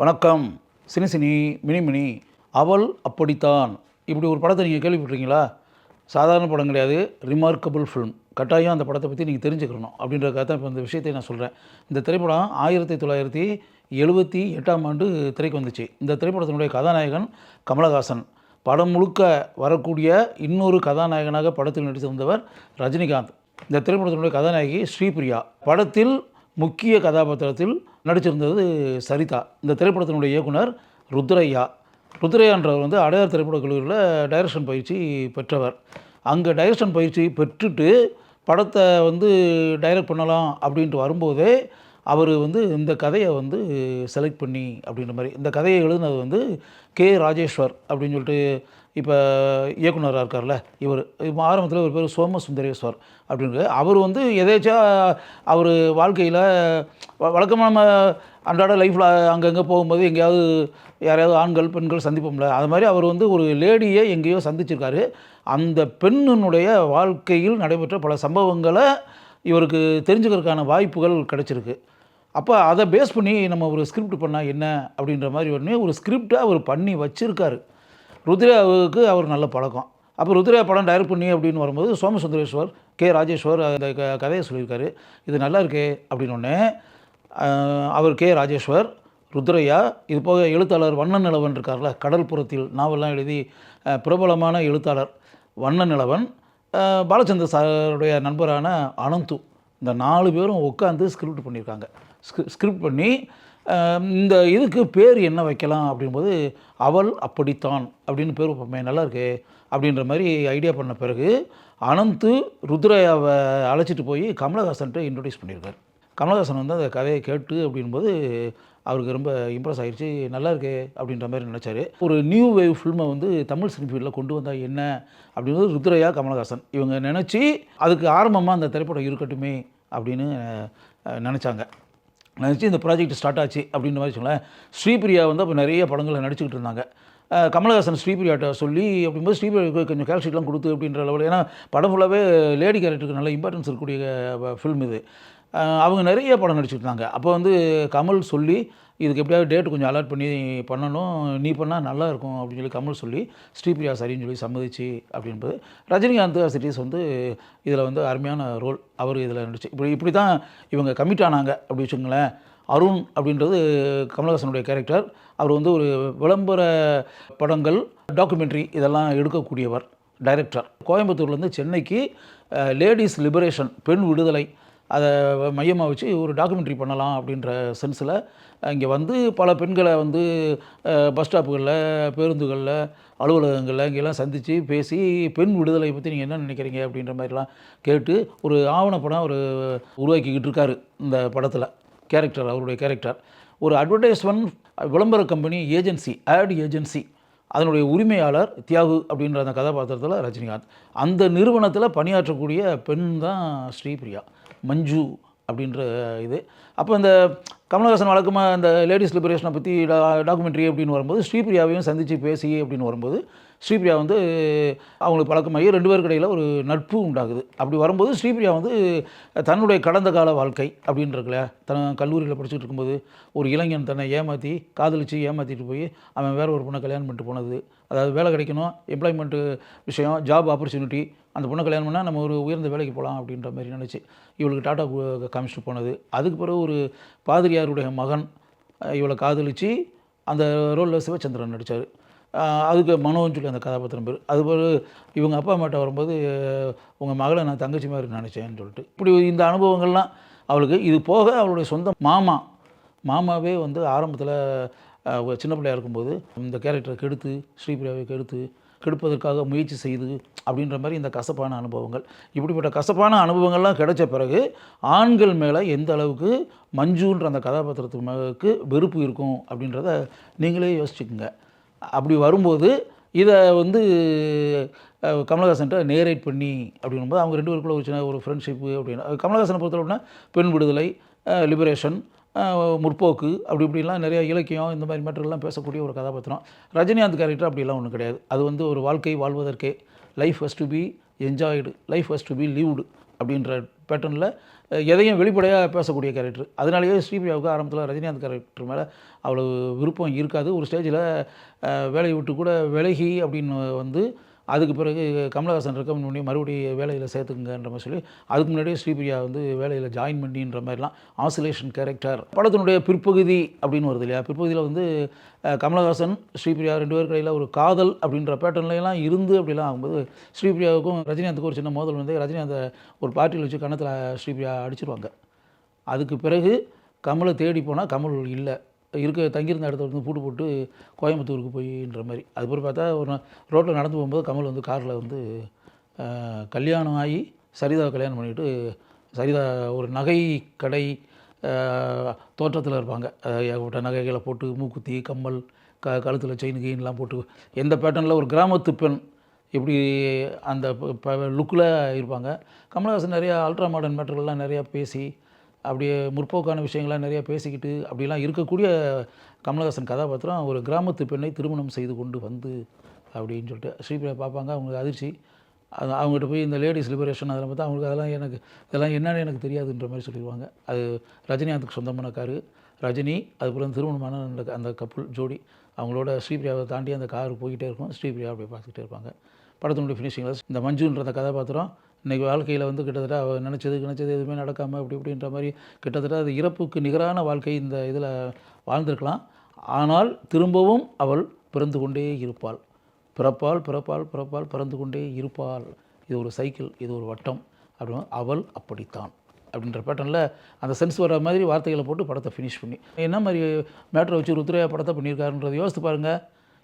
வணக்கம். Cine cine mini mini அவள் அப்படித்தான். இப்படி ஒரு படத்தை நீங்கள் கேள்விப்பட்டிருக்கீங்களா? சாதாரண படம் கிடையாது. ரிமார்க்கபிள் ஃபிலிம் கட்டாயம் அந்த படத்தை பற்றி நீங்கள் தெரிஞ்சுக்கணும் அப்படின்றதுக்காக தான் இப்போ இந்த விஷயத்தை நான் சொல்கிறேன் இந்த திரைப்படம் ஆயிரத்தி தொள்ளாயிரத்தி எழுபத்தி எட்டாம் ஆண்டு திரைக்கு வந்துச்சு. இந்த திரைப்படத்தினுடைய கதாநாயகன் கமலஹாசன். படம் முழுக்க வரக்கூடிய இன்னொரு கதாநாயகனாக படத்தில் நடித்து வந்தவர் ரஜினிகாந்த். இந்த திரைப்படத்தினுடைய கதாநாயகி ஸ்ரீபிரியா. படத்தில் முக்கிய கதாபாத்திரத்தில் நடிச்சிருந்தது சரிதா. இந்த திரைப்படத்தினுடைய இயக்குனர் ருத்ரையா. ருத்ரையான்றவர் வந்து அடையார் திரைப்படக் கல்லூரியில் டைரக்ஷன் பயிற்சி பெற்றவர். அங்கே டைரக்ஷன் பயிற்சி பெற்றுட்டு படத்தை வந்து டைரக்ட் பண்ணலாம் அப்படின்ட்டு வரும்போதே அவர் வந்து இந்த கதையை வந்து செலக்ட் பண்ணி அப்படின்ற மாதிரி இந்த கதையை எழுதினது வந்து கே ராஜேஸ்வர் அப்படின்னு சொல்லிட்டு இப்போ இயக்குனராக இருக்கார்ல இவர். இப்போ ஆரம்பத்தில் ஒரு பேர் சோம சுந்தரேஸ்வர் அப்படின்னு அவர் வந்து எதேச்சா அவர் வாழ்க்கையில் வழக்கமாக நம்ம அன்றாட லைஃப்பில் அங்கங்கே போகும்போது எங்கேயாவது யாரையாவது ஆண்கள் பெண்கள் சந்திப்போம்ல அது மாதிரி அவர் வந்து ஒரு லேடியை எங்கேயோ சந்திச்சிருக்காரு. அந்த பெண்ணினுடைய வாழ்க்கையில் நடைபெற்ற பல சம்பவங்களை இவருக்கு தெரிஞ்சுக்கிறதுக்கான வாய்ப்புகள் கிடைச்சிருக்கு. அப்போ அதை பேஸ் பண்ணி நம்ம ஒரு ஸ்கிரிப்ட் பண்ணால் என்ன அப்படின்ற மாதிரி உடனே ஒரு ஸ்கிரிப்டை அவர் பண்ணி வச்சுருக்காரு. ருத்ராவுக்கு அவர் நல்ல பழக்கம். அப்போ ருத்ரா படம் டைரக்ட் பண்ணி அப்படின்னு வரும்போது சோமசுந்தரேஸ்வர் கே ராஜேஸ்வர் அந்த க கதையை சொல்லியிருக்காரு. இது நல்லா இருக்கே அப்படின்னொடனே அவர் கே ராஜேஸ்வர் ருத்ரையா இது போக எழுத்தாளர் வண்ண நிலவன் இருக்கார்ல கடல்புறத்தில் நாவெல்லாம் எழுதி பிரபலமான எழுத்தாளர் வண்ண நிலவன் பாலச்சந்திர பாலச்சந்தர் சாருடைய நண்பரான அனந்து. இந்த நாலு பேரும் உட்காந்து ஸ்கிரிப்ட் பண்ணியிருக்காங்க. ஸ்கிரிப்ட் பண்ணி இந்த இதுக்கு பேர் என்ன வைக்கலாம் அப்படின்போது அவள் அப்படித்தான் அப்படின்னு பேர் வைப்போமே நல்லா இருக்கு அப்படின்ற மாதிரி ஐடியா பண்ண பிறகு அனந்து ருத்ரையாவை அழைச்சிட்டு போய் கமலஹாசன்ட்டு இன்ட்ரடியூஸ் பண்ணியிருக்காரு. கமலஹாசன் வந்து அந்த கதையை கேட்டு அப்படின்போது அவருக்கு ரொம்ப இம்ப்ரெஸ் ஆகிடுச்சு நல்லா இருக்கு அப்படின்ற மாதிரி நினச்சாரு. ஒரு நியூ வேவ் ஃபில்மை வந்து தமிழ் சினிஃபீல்டில் கொண்டு வந்தால் என்ன அப்படின்றது ருத்ரையா கமலஹாசன் இவங்க நினச்சி அதுக்கு ஆரம்பமாக அந்த திரைப்படம் இருக்கட்டுமே அப்படின்னு நினச்சாங்க. நினச்சி இந்த ப்ராஜெக்ட் ஸ்டார்ட் ஆச்சு அப்படின்ற மாதிரி வச்சுக்கோங்களேன் ஸ்ரீபிரியா வந்து அப்போ நிறைய படங்களில் நடிச்சுக்கிட்டு இருந்தாங்க. கமலஹாசன் ஸ்ரீபிரியாட்ட சொல்லி அப்படிங்கும்போது ஸ்ரீபிரியாவுக்கு கொஞ்சம் கேல்ஷீட்லாம் கொடுத்து அப்படின்ற அளவில் ஏன்னா படம் ஃபுல்லாகவே லேடி கேரக்டருக்கு நல்ல இம்பார்ட்டன்ஸ் இருக்கக்கூடிய ஃபில்ம் இது. அவங்க நிறைய படம் நடிச்சுட்டு இருந்தாங்க. அப்போ வந்து கமல் சொல்லி இதுக்கு எப்படியாவது டேட் கொஞ்சம் அலாட் பண்ணி பண்ணணும். நீ பண்ணால் நல்லா இருக்கும் அப்படின்னு சொல்லி கமல் சொல்லி ஸ்ரீபிரியா சரின்னு சொல்லி சம்மதிச்சு அப்படின்றது ரஜினிகாந்த் சிட்டிஸ் வந்து இதில் வந்து அருமையான ரோல் அவர் இதில் நடிச்சு இப்படி இப்படி தான் இவங்க கமிட் ஆனாங்க அப்படி வச்சுங்களேன் அருண் அப்படின்றது கமலஹாசனுடைய கேரக்டர் அவர் வந்து ஒரு விளம்பர படங்கள் டாக்குமெண்ட்ரி இதெல்லாம் எடுக்கக்கூடியவர் டைரக்டர் கோயம்புத்தூர்லேருந்து சென்னைக்கு லேடிஸ் லிபரேஷன் பெண் விடுதலை அதை மையமாக வச்சு ஒரு டாக்குமெண்ட்ரி பண்ணலாம் அப்படின்ற சென்ஸில் இங்கே வந்து பல பெண்களை வந்து பஸ் ஸ்டாப்புகளில் பேருந்துகளில் அலுவலகங்களில் இங்கெல்லாம் சந்தித்து பேசி பெண் விடுதலை பற்றி நீங்கள் என்ன நினைக்கிறீங்க அப்படின்ற மாதிரிலாம் கேட்டு ஒரு ஆவணப்படம் அவர் உருவாக்கிக்கிட்டு இருக்காரு இந்த படத்தில். கேரக்டர் அவருடைய கேரக்டர். ஒரு அட்வர்டைஸ்மெண்ட் விளம்பர கம்பெனி ஏஜென்சி ஆட் ஏஜென்சி அதனுடைய உரிமையாளர் தியாகு அப்படின்ற அந்த கதாபாத்திரத்தில் ரஜினிகாந்த். அந்த நிறுவனத்தில் பணியாற்றக்கூடிய பெண் தான் ஸ்ரீபிரியா. மஞ்சு அப்படின்ற இது. அப்போ இந்த கமலஹாசன் வழக்கமாக இந்த லேடிஸ் லிபரேஷனை பற்றி டா டாக்குமெண்ட்ரி அப்படின்னு வரும்போது ஸ்ரீபிரியாவையும் சந்தித்து பேசி அப்படின்னு வரும்போது ஸ்ரீபிரியா வந்து அவங்களுக்கு பழக்கமாகி ரெண்டு பேருக்கு இடையில் ஒரு நட்பு உண்டாகுது. அப்படி வரும்போது ஸ்ரீபிரியா வந்து தன்னுடைய கடந்த கால வாழ்க்கை அப்படின்றதுல தன் கல்லூரியில் படிச்சுட்டு இருக்கும்போது ஒரு இளைஞன் தன்னை ஏமாற்றி காதலிச்சு ஏமாற்றிட்டு போய் அவன் வேறு ஒரு பொண்ணை கல்யாணம் பண்ணிட்டு போனது. அதாவது வேலை கிடைக்கணும் எம்ப்ளாய்மெண்ட்டு விஷயம் ஜாப் ஆப்பர்ச்சுனிட்டி அந்த பொண்ணை கல்யாணம் பண்ணால் நம்ம ஒரு உயர்ந்த வேலைக்கு போகலாம் அப்படின்ற மாதிரி நினச்சி இவளுக்கு டாட்டா காமிச்சிட்டு போனது. அதுக்கு பிறகு ஒரு பாதிரியாருடைய மகன் இவளை காதலிச்சு அந்த ரோலில் சிவச்சந்திரன் நடித்தார் அதுக்கு மனோன்னு சொல்லி அந்த கதாபாத்திரம் பேர். அதுபோல் இவங்க அப்பா அம்மாட்ட வரும்போது உங்கள் மகளை நான் தங்கச்சி மாதிரி நினச்சேன்னு சொல்லிட்டு. இப்படி இந்த அனுபவங்கள்லாம் அவளுக்கு. இது போக அவளுடைய சொந்த மாமா மாமாவே வந்து ஆரம்பத்தில் சின்ன பிள்ளையா இருக்கும்போது இந்த கேரக்டரை கெடுத்து ஸ்ரீபிரியாவை கெடுத்து கெடுப்பதற்காக முயற்சி செய்து அப்படின்ற மாதிரி இந்த கசப்பான அனுபவங்கள். இப்படிப்பட்ட கசப்பான அனுபவங்கள்லாம் கிடைச்ச பிறகு ஆண்கள் மேலே எந்த அளவுக்கு மஞ்சுன்ற அந்த கதாபாத்திரத்துக்கு மேலுக்கு வெறுப்பு இருக்கும் அப்படின்றத நீங்களே யோசிச்சுக்குங்க. அப்படி வரும்போது இதை வந்து கமலஹாசன்ட்ட நேரேட் பண்ணி அப்படிங்கும்போது அவங்க ரெண்டு பேருக்குள்ள ஒரு சின்ன ஒரு ஃப்ரெண்ட்ஷிப்பு அப்படின்னு. கமலஹாசனை பொறுத்தளவுனா பெண் விடுதலை லிபரேஷன் முற்போக்கு அப்படி இப்படிலாம் நிறைய இலக்கியம் இந்த மாதிரி மேட்டர்லாம் பேசக்கூடிய ஒரு கதாபாத்திரம். ரஜினிகாந்த் கேரக்டர் அப்படிலாம் ஒன்றும் கிடையாது. அது வந்து ஒரு வாழ்க்கை வாழ்வதற்கே life has to be enjoyed life has to be lived அப்படின்ற பேட்டர்னில் எதையும் வெளிப்படையாக பேசக்கூடிய கேரக்டர் அதனாலேயே ஸ்ரீபிரியாவுக்கு ஆரம்பத்தில் ரஜினிகாந்த் கேரக்டர் மேலே அவ்வளோ விருப்பம் இருக்காது. ஒரு ஸ்டேஜில் வேலையை விட்டு கூட விலகி அப்படின்னு வந்து அதுக்கு பிறகு கமலஹாசன் ரெக்கமெண்ட் பண்ணி மறுபடியும் வேலையில் சேர்த்துக்குங்கன்ற மாதிரி சொல்லி அதுக்கு முன்னாடியே ஸ்ரீபிரியா வந்து வேலையில் ஜாயின் பண்ணின்ற மாதிரிலாம் ஆசிலேஷன் கேரக்டர் படத்தினுடைய பிற்பகுதி அப்படின்னு வருது இல்லையா? பிற்பகுதியில் வந்து கமலஹாசன் ஸ்ரீபிரியா ரெண்டு பேருக்கு இடையில் ஒரு காதல் அப்படின்ற பேட்டர்ன்லாம் இருந்து அப்படிலாம் ஆகும்போது ஸ்ரீபிரியாவுக்கும் ரஜினிகாந்துக்கும் ஒரு சின்ன மோதல் வந்து ரஜினிகாந்தை ஒரு பார்ட்டியில் வச்சு கணத்தில் ஸ்ரீபிரியா அடிச்சிருவாங்க. அதுக்கு பிறகு கமலை தேடி போனால் கமல் இல்லை. இருக்க தங்கியிருந்த இடத்துல வந்து பூட்டு போட்டு கோயம்புத்தூருக்கு போயின்ற மாதிரி. அதுக்கப்புறம் பார்த்தா ஒரு ரோட்டில் நடந்து போகும்போது கமல் வந்து காரில் வந்து கல்யாணம் ஆகி சரிதாவை கல்யாணம் பண்ணிட்டு சரிதா ஒரு நகை கடை தோற்றத்தில் இருப்பாங்க. ஏகப்பட்ட நகைகளை போட்டு மூக்குத்தி கம்மல் க கழுத்தில் செயின் கெயின்லாம் போட்டு எந்த பேட்டர்னில் ஒரு கிராமத்து பெண் இப்படி அந்த லுக்கில் இருப்பாங்க. கமலஹாசன் நிறையா அல்ட்ரா மாடர்ன் மேட்டர்கள்லாம் நிறையா பேசி அப்படியே முற்போக்கான விஷயங்கள்லாம் நிறையா பேசிக்கிட்டு அப்படிலாம் இருக்கக்கூடிய கமலஹாசன் கதாபாத்திரம் ஒரு கிராமத்து பெண்ணை திருமணம் செய்து கொண்டு வந்து அப்படின்னு சொல்லிட்டு ஸ்ரீபிரியா பார்ப்பாங்க அவங்களுக்கு அதிர்ச்சி. அது அவங்ககிட்ட போய் இந்த லேடிஸ் லிபரேஷன் அதில் பார்த்தா அவங்களுக்கு அதெல்லாம் எனக்கு இதெல்லாம் என்னென்னு எனக்கு தெரியாதுன்ற மாதிரி சொல்லிடுவாங்க. அது ரஜினிகாந்துக்கு சொந்தமான காரு. ரஜினி அதுக்கப்புறம் திருமணமான அந்த அந்த கப்புள் ஜோடி. அவங்களோட ஸ்ரீபிரியாவை தாண்டி அந்த கார் போய்கிட்டே இருக்கும். ஸ்ரீபிரியா அப்படி பார்த்துக்கிட்டே இருப்பாங்க. படத்தினுடைய ஃபினிஷிங்கில் இந்த மஞ்சுன்ற கதாபாத்திரம் இன்றைக்கி வாழ்க்கையில் வந்து கிட்டத்தட்ட அவள் நினச்சது நினச்சது எதுவுமே நடக்காமல் அப்படி இப்படின்ற மாதிரி கிட்டத்தட்ட அது இறப்புக்கு நிகரான வாழ்க்கை இந்த இதில் வாழ்ந்திருக்கலாம். ஆனால் திரும்பவும் அவள் பிறந்து கொண்டே இருப்பாள். பிறப்பால் பிறப்பால் பிறப்பால் பிறந்து கொண்டே இருப்பாள். இது ஒரு சைக்கிள் இது ஒரு வட்டம். அப்படின்னு அவள் அப்படித்தான். அப்படின்ற பேட்டர்னில் அந்த சென்ஸ் வர மாதிரி வார்த்தைகளை போட்டு படத்தை ஃபினிஷ் பண்ணி. என்ன மாதிரி மேட்ரை வச்சு ருத்ரையா படத்தை பண்ணியிருக்காருன்றதை யோசித்து பாருங்கள்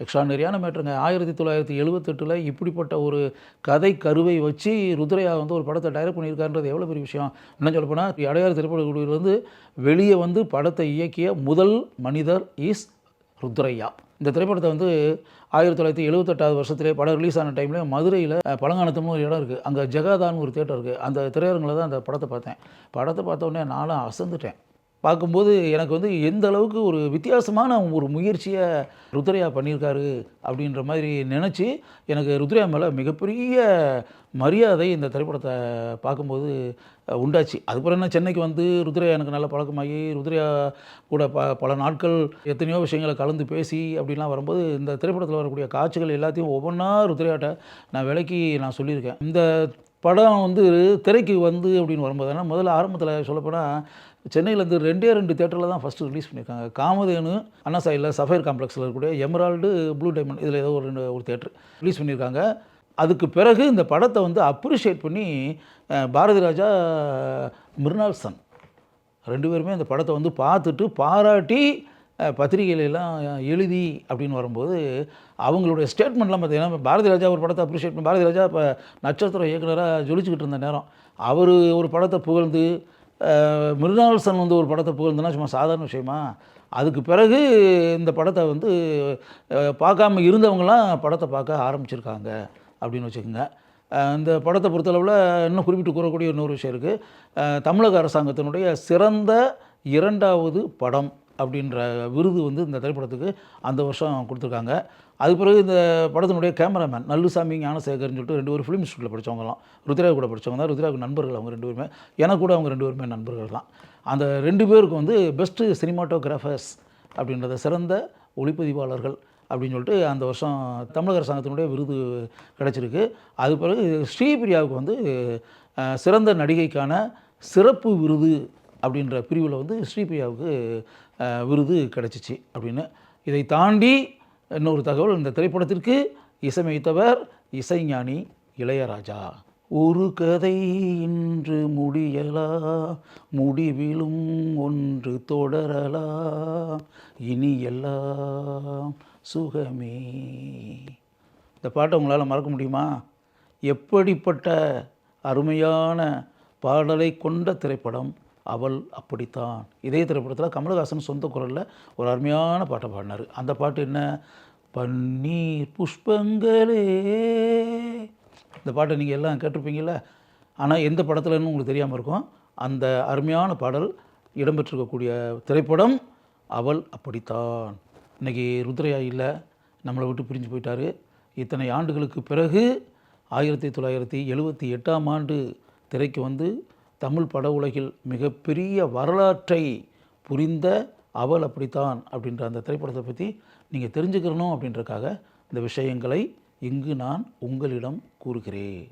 எக்ஸ்ட்ரானரியான மேட்ருங்க ஆயிரத்தி தொள்ளாயிரத்தி எழுபத்தெட்டில் இப்படிப்பட்ட ஒரு கதை கருவை வச்சு ருத்ரையா வந்து ஒரு படத்தை டைரக்ட் பண்ணியிருக்காருன்றது எவ்வளோ பெரிய விஷயம்? என்ன சொல்ல போனால் அடையாறு திரைப்படக்குழுவிலிருந்து வெளியே வந்து படத்தை இயக்கிய முதல் மனிதர் இஸ் ருத்ரையா இந்த திரைப்படத்தை வந்து ஆயிரத்தி தொள்ளாயிரத்தி எழுபத்தெட்டாவது வருஷத்துலேயே படம் ரிலீஸ் ஆன டைமில் மதுரையில் பழங்காலத்தும்னு ஒரு இடம் இருக்குது அங்கே ஜெகாதான்னு ஒரு தேட்டர் இருக்குது அந்த திரையரங்கில் தான் அந்த படத்தை பார்த்தேன். படத்தை பார்த்தோன்னே நானும் அசந்துட்டேன். பார்க்கும்போது எனக்கு வந்து எந்த அளவுக்கு ஒரு வித்தியாசமான ஒரு முயற்சியை ருத்ரையா பண்ணியிருக்காரு அப்படின்ற மாதிரி நினச்சி எனக்கு ருத்ரையா மேலே மிகப்பெரிய மரியாதை இந்த திரைப்படத்தை பார்க்கும்போது உண்டாச்சு. அதுக்கப்புறம் என்ன சென்னைக்கு வந்து ருத்ரையா எனக்கு நல்ல பழக்கமாகி ருத்ரையா கூட ப பல நாட்கள் எத்தனையோ விஷயங்களை கலந்து பேசி அப்படிலாம் வரும்போது இந்த திரைப்படத்தில் வரக்கூடிய காட்சிகள் எல்லாத்தையும் ஒவ்வொன்றா ருத்ரையாட்ட நான் விலைக்கு நான் சொல்லியிருக்கேன். இந்த படம் வந்து திரைக்கு வந்து அப்படின்னு வரும்போது ஏன்னா முதல்ல ஆரம்பத்தில் சொல்லப்போனால் சென்னையிலேருந்து ரெண்டே ரெண்டு தேட்டரில் தான் ஃபஸ்ட்டு ரிலீஸ் பண்ணியிருக்காங்க. காமதேனு அண்ணா சாயில் சஃபைர் காம்ப்ளெக்ஸில் இருக்கக்கூடிய எமரால்டு ப்ளூ டைமண்ட் இதில் ஏதோ ஒரு ரெண்டு ஒரு தேட்டர் ரிலீஸ் பண்ணியிருக்காங்க. அதுக்கு பிறகு இந்த படத்தை வந்து அப்ரிஷியேட் பண்ணி பாரதி ராஜா மிருனால் சன். ரெண்டு பேருமே அந்த படத்தை வந்து பார்த்துட்டு பாராட்டி அஹ், எழுதி அப்படின்னு வரும்போது அவங்களுடைய ஸ்டேட்மெண்ட்லாம் பார்த்தீங்கன்னா பாரதி ராஜா ஒரு படத்தை அப்ரிஷியேட் பண்ணி பாரதி ராஜா இப்போ நட்சத்திர இயக்குனராக ஜொலிச்சுக்கிட்டு இருந்த நேரம். அவர் ஒரு படத்தை புகழ்ந்து அஹ், மிருனால்சன் வந்து ஒரு படத்தை புகழ்ந்துனா சும்மா சாதாரண விஷயமா? அதுக்கு பிறகு இந்த படத்தை வந்து பார்க்காம இருந்தவங்களாம் படத்தை பார்க்க ஆரம்பிச்சிருக்காங்க அப்படின்னு வச்சுக்கோங்க. இந்த படத்தை பொறுத்தளவில் இன்னும் குறிப்பிட்டு கூறக்கூடிய இன்னொரு விஷயம் இருக்குது தமிழக அரசாங்கத்தினுடைய சிறந்த இரண்டாவது படம் அப்படின்ற விருது வந்து இந்த திரைப்படத்துக்கு அந்த வருஷம் கொடுத்துருக்காங்க. அதுக்கு பிறகு இந்த படத்தினுடைய கேமராமேன் நல்லுசாமி ஞானசேகர்னு சொல்லிட்டு ரெண்டு பேரும் ஃபிலிம் இன்ஸ்டியூட்டில் படித்தவங்களாம் ருத்ரா கூட படித்தவங்க தான். ருத்ராவுக்கு நண்பர்கள் அவங்க ரெண்டு பேருமே. எனக்கு கூட அவங்க ரெண்டு பேருமே நண்பர்கள் தான். அந்த ரெண்டு பேருக்கு வந்து பெஸ்ட்டு சினிமாட்டோகிராஃபர்ஸ் அப்படின்றத சிறந்த ஒளிப்பதிவாளர்கள் அப்படின்னு சொல்லிட்டு அந்த வருஷம் தமிழக அரசாங்கத்தினுடைய விருது கிடச்சிருக்கு. அது பிறகு ஸ்ரீபிரியாவுக்கு வந்து சிறந்த நடிகைக்கான சிறப்பு விருது அப்படின்ற பிரிவில் வந்து ஸ்ரீபிரியாவுக்கு விருது கிடச்சிச்சு அப்படின்னு. இதை தாண்டி இன்னொரு தகவல் இந்த திரைப்படத்திற்கு இசையமைத்தவர் இசைஞானி இளையராஜா. ஒரு கதை இன்று முடியலா முடிவிலும் ஒன்று தொடரலா இனி எல்லாம் சுகமே. இந்த பாட்டை உங்களால் மறக்க முடியுமா? எப்படிப்பட்ட அருமையான பாடலை கொண்ட திரைப்படம் அவள் அப்படித்தான். இதே திரைப்படத்தில் கமலஹாசன் சொந்த குரலில் ஒரு அருமையான பாட்டை பாடினார். அந்த பாட்டு என்ன? பன்னீர் புஷ்பங்களே. இந்த பாட்டை நீங்கள் எல்லாம் கேட்டிருப்பீங்கள்ல ஆனால் எந்த படத்துலன்னு உங்களுக்கு தெரியாமல் இருக்கும். அந்த அருமையான பாடல் இடம்பெற்றிருக்கக்கூடிய திரைப்படம் அவள் அப்படித்தான். இன்றைக்கி ருத்ரையா இல்லை நம்மளை விட்டு பிரிஞ்சு போயிட்டாரு. இத்தனை ஆண்டுகளுக்கு பிறகு ஆயிரத்தி தொள்ளாயிரத்தி எழுபத்தி எட்டாம் ஆண்டு திரைக்கு வந்து தமிழ் பட உலகில் மிகப்பெரிய வரலாற்றை புரிந்த அவள் அப்படித்தான் அப்படின்ற அந்த திரைப்படத்தை பற்றி நீங்கள் தெரிஞ்சுக்கிறணும் அப்படின்றக்காக இந்த விஷயங்களை இங்கு நான் உங்களிடம் கூறுகிறேன்.